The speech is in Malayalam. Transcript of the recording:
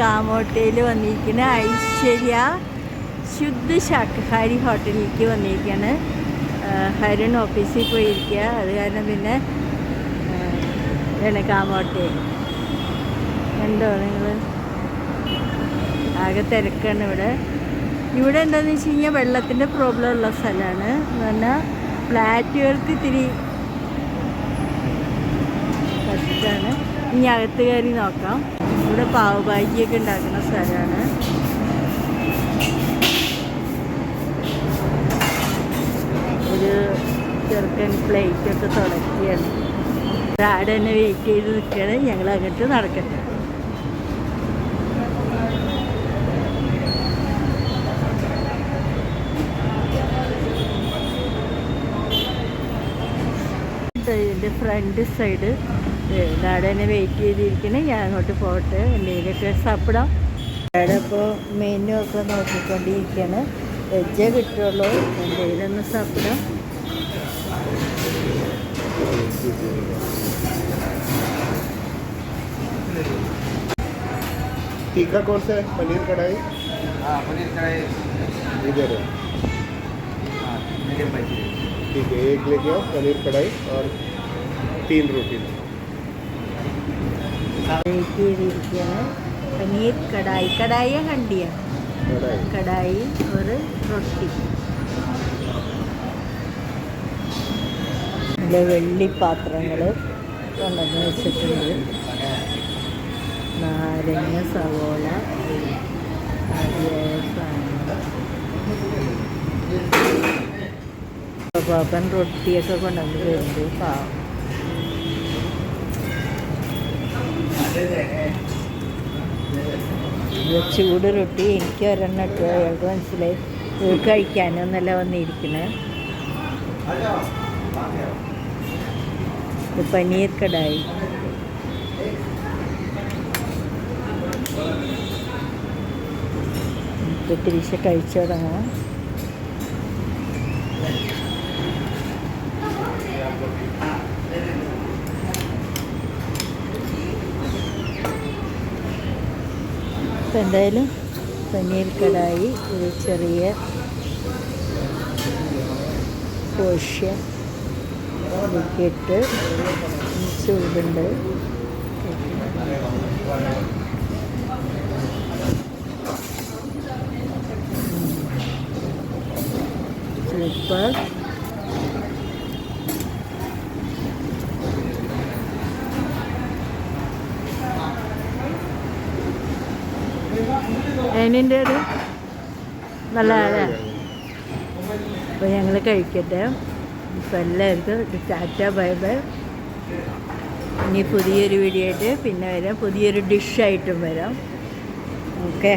കാമോട്ടയിൽ വന്നിരിക്കുന്ന ഐശ്വര്യ ശുദ്ധ ശാഖാഹാരി ഹോട്ടലിലേക്ക് വന്നിരിക്കുകയാണ് ഹരൺ ഓഫീസിൽ പോയിരിക്കുക. അത് കാരണം പിന്നെ ഇതാണ് കാമോട്ടെ കണ്ടോ നിങ്ങൾ ആകെ തിരക്കാണ് ഇവിടെ. ഇവിടെ എന്താണെന്ന് വെച്ച് കഴിഞ്ഞാൽ വെള്ളത്തിന്റെ പ്രോബ്ലം ഉള്ള സ്ഥലമാണ് എന്ന് പറഞ്ഞാൽ ഫ്ലാറ്റുകൾക്ക് ഇത്തിരി കഷ്ടമാണ് ഇനി അകത്ത് കയറി നോക്കാം. ഇവിടെ പാവഭാജിയൊക്കെ ഉണ്ടാക്കുന്ന സ്ഥലമാണ്. ഒരു ചെറുക്കൻ പ്ലേറ്റൊക്കെ തുടക്കുകയാണ് ആടെ തന്നെ വെയിറ്റ് ചെയ്ത് നിൽക്കുകയാണ്. ഞങ്ങൾ അങ്ങോട്ട് നടക്കട്ടെ. ഇതിന്റെ ഫ്രണ്ട് സൈഡ് അവിടെ തന്നെ വെയിറ്റ് ചെയ്തിരിക്കണേ ഞാൻ അങ്ങോട്ട് പോട്ടെ എന്തെങ്കിലുമൊക്കെ സാപ്പിടാം അവിടെ ഇപ്പോൾ മെനു ഒക്കെ നോക്കിക്കൊണ്ടിരിക്കുകയാണ് വെജേ കിട്ടുള്ളൂ എന്തെങ്കിലും ഒന്ന് സാപ്പിടാം तीखा कौन सा है पनीर कढ़ाई हाँ पनीर कढ़ाई इधर है हाँ मीडियम भाजी ठीक है एक लेके आओ पनीर कढ़ाई और तीन रोटी വെയിറ്റ് ചെയ്തിരിക്കുകയാണ് പനീർ കടായി കടായ ഹണ്ടിയ कढ़ाई കടായി ഒരു റൊട്ടി നല്ല വെള്ളി പാത്രങ്ങൾ കൊണ്ടുവന്ന് വെച്ചിട്ടുണ്ട് നാരങ്ങ സവോള മതിയായ സാധനങ്ങൾ പാപ്പൻ റൊട്ടിയൊക്കെ കൊണ്ടുവന്ന് തരുന്നുണ്ട് പാവം ചൂട് റൊട്ടി. എനിക്ക് ഒരെണ്ണം ഇട്ടു. അയാൾക്ക് മനസ്സിലായി. ഇത് കഴിക്കാനൊന്നല്ല വന്നിരിക്കണേ. ഇത് പനീർ കടായി. നമുക്ക് തിരിച്ച് കഴിച്ചു തുടങ്ങാം. ഇപ്പം എന്തായാലും പനീർ കടായി ഒരു ചെറിയ കോഷ്യ ഇട്ട് ചൂടുണ്ട്. സൂപ്പർ അതിന്റെ ഒരു നല്ല അപ്പോൾ ഞങ്ങൾ കഴിക്കട്ടെ. ഇപ്പം എല്ലാവർക്കും ടാറ്റ ബൈ ബൈ. ഇനി പുതിയൊരു വീഡിയോ ആയിട്ട് പിന്നെ വരാം. പുതിയൊരു ഡിഷായിട്ടും വരാം. ഓക്കെ.